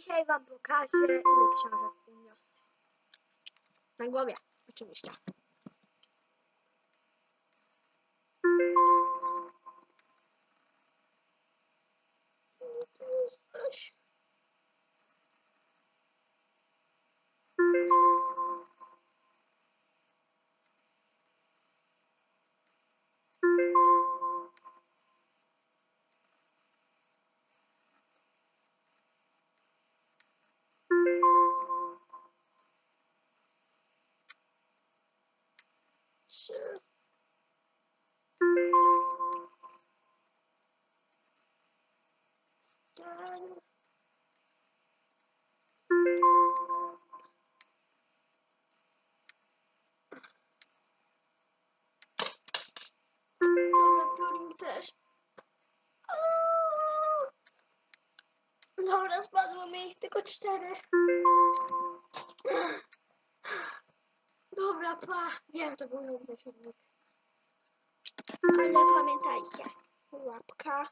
dzisiaj wam pokażę, ile książek uniosę. Na głowie, oczywiście. Cztery. Dobra, Turing też. Aaaa. Dobra, spadło mi tylko cztery. Dobra, pa. Wiem, to był nudny filmik. Mm. Ale pamiętajcie, łapka.